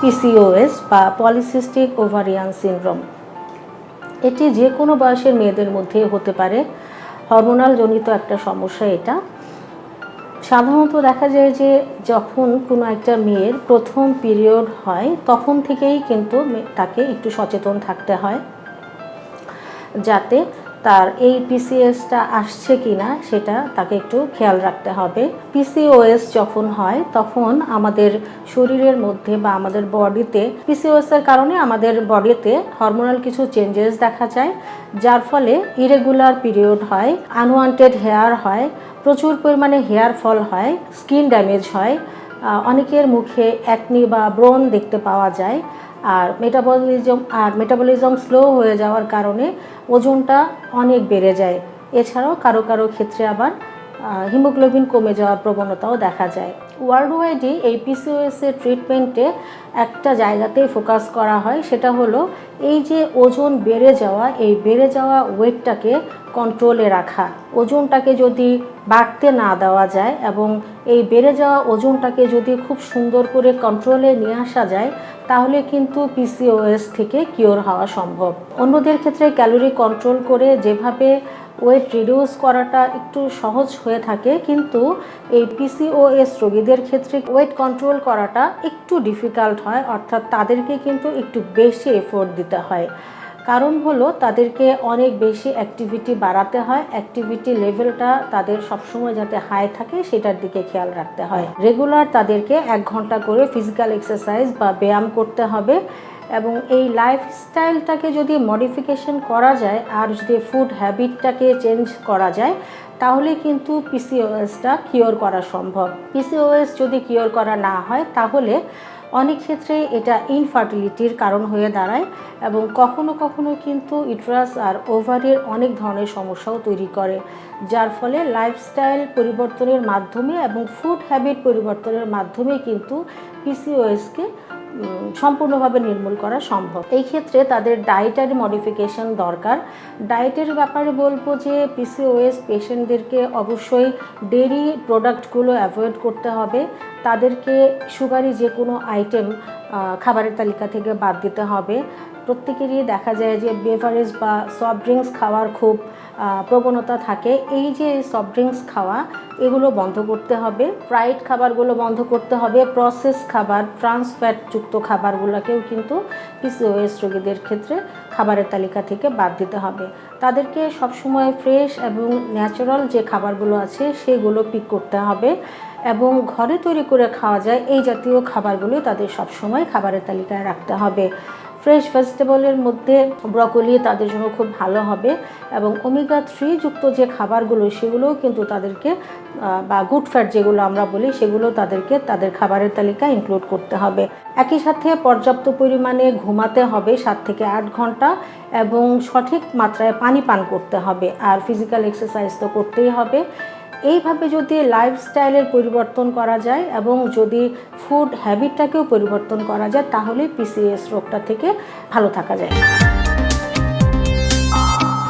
PCOS বা polycystic ovarian syndrome এটি যে কোনো বয়সের মেয়েদের মধ্যে হতে পারে। হরমোনাল জনিত একটা সমস্যা এটা। সাধারণত দেখা যায় যে যখন কোনো একটা মেয়ের প্রথম পিরিয়ড হয়, তখন থেকেই কিন্তু তাকে একটু সচেতন থাকতে হয়। যাতে তার এই পিসিএসটা আসছে কি না সেটা তাকে একটু খেয়াল রাখতে হবে। পিসিওএস যখন হয়, তখন আমাদের শরীরের মধ্যে বা আমাদের বডিতে পিসিওএস এর কারণে আমাদের বডিতে হরমোনাল কিছু চেঞ্জেস দেখা যায়, যার ফলে ইরেগুলার পিরিয়ড হয় আনওয়ান্টেড হেয়ার হয়, প্রচুর পরিমাণে হেয়ার ফল হয় স্কিন ড্যামেজ হয় অনেকের মুখে অ্যাকনি বা ব্রণ দেখতে পাওয়া যায়। আর মেটাবলিজম আর মেটাবলিজম স্লো হয়ে যাওয়ার কারণে ওজনটা অনেক বেড়ে যায়। এছাড়াও কারও কারও ক্ষেত্রে আবার হিমোগ্লোবিন কমে যাওয়ার প্রবণতাও দেখা যায়। ওয়ার্ল্ড ওয়াইডই এই পিসিওএস এর ট্রিটমেন্টে একটা জায়গাতেই ফোকাস করা হয়, সেটা হলো এই যে ওজন বেড়ে যাওয়া, এই বেড়ে যাওয়া ওয়েটটাকে কন্ট্রোলে রাখা। ওজনটাকে যদি বাড়তে না দেওয়া যায় এবং এই বেড়ে যাওয়া ওজনটাকে যদি খুব সুন্দর করে কন্ট্রোলে নিয়ে আসা যায় তাহলে কিন্তু পিসিওএস থেকে কিওর হওয়া সম্ভব। অন্যদের ক্ষেত্রে ক্যালোরি কন্ট্রোল করে যেভাবে ওয়েট রিডিউস করাটা একটু সহজ হয়ে থাকে, কিন্তু এই পিসিওএস রোগীদের ক্ষেত্রে ওয়েট কন্ট্রোল করাটা একটু ডিফিকাল্ট হয়, অর্থাৎ তাদেরকে কিন্তু একটু বেশি এফোর্ট দিতে হয়। কারণ হলো তাদেরকে অনেক বেশি অ্যাক্টিভিটি বাড়াতে হয়। অ্যাক্টিভিটি লেভেলটা তাদের সবসময় যাতে হাই থাকে সেটার দিকে খেয়াল রাখতে হয়। রেগুলার তাদেরকে এক ঘণ্টা করে ফিজিক্যাল এক্সারসাইজ বা ব্যায়াম করতে হবে এবং এই লাইফস্টাইলটাকে যদি মডিফিকেশন করা যায় আর যদি ফুড হ্যাবিটটাকে চেঞ্জ করা যায়, তাহলে কিন্তু পিসিওএসটা কিওর করা সম্ভব। পিসিওএস যদি কিওর করা না হয়, তাহলে অনেক ক্ষেত্রে এটা ইনফার্টিলিটির কারণ হয়ে দাঁড়ায় এবং কখনো কখনো কিন্তু ইট্রাস আর ওভারের অনেক ধরনের সমস্যাও তৈরি করে, যার ফলে লাইফস্টাইল পরিবর্তনের মাধ্যমে এবং ফুড হ্যাবিট পরিবর্তনের মাধ্যমে কিন্তু পিসিওএসকে সম্পূর্ণভাবে নির্মূল করা সম্ভব। এই ক্ষেত্রে তাদের ডায়েটারি মডিফিকেশন দরকার। ডায়েটের ব্যাপারে বলব যে পিসিওএস পেশেন্টদেরকে অবশ্যই ডেরি প্রোডাক্টগুলো অ্যাভয়েড করতে হবে। তাদেরকে সুগারি যে কোনো আইটেম খাবারের তালিকা থেকে বাদ দিতে হবে। প্রত্যেকেরই দেখা যায় যে বেভারেজ বা সফট ড্রিঙ্কস খাওয়ার খুব প্রবণতা থাকে। এই যে সফট ড্রিঙ্কস খাওয়া, এগুলো বন্ধ করতে হবে। ফ্রাইড খাবারগুলো বন্ধ করতে হবে। প্রসেস খাবার ট্রান্স ফ্যাটযুক্ত খাবারগুলোকেও কিন্তু পিসিওএস রোগীদের ক্ষেত্রে খাবারের তালিকা থেকে বাদ দিতে হবে। তাদেরকে সবসময় ফ্রেশ এবং ন্যাচারাল যে খাবারগুলো আছে, সেগুলো পিক করতে হবে এবং ঘরে তৈরি করে খাওয়া যায়। এই জাতীয় খাবারগুলো তাদের সবসময় খাবারের তালিকায় রাখতে হবে। ফ্রেশ ভেজিটেবলের মধ্যে ব্রকলি তাদের জন্য খুব ভালো হবে এবং ওমেগা থ্রি যুক্ত যে খাবারগুলো, সেগুলোও কিন্তু তাদেরকে বা গুড ফ্যাট যেগুলো আমরা বলি, সেগুলো তাদেরকে তাদের খাবারের তালিকায় ইনক্লুড করতে হবে। একই সাথে পর্যাপ্ত পরিমাণে ঘুমাতে হবে সাত থেকে আট ঘণ্টা এবং সঠিক মাত্রায় পানি পান করতে হবে। আর ফিজিক্যাল এক্সারসাইজ তো করতেই হবে। এইভাবে যদি লাইফস্টাইলের পরিবর্তন করা যায় এবং যদি ফুড হ্যাবিটটাকেও পরিবর্তন করা যায় তাহলে পিসিএস রোগটা থেকে ভালো থাকা যায়।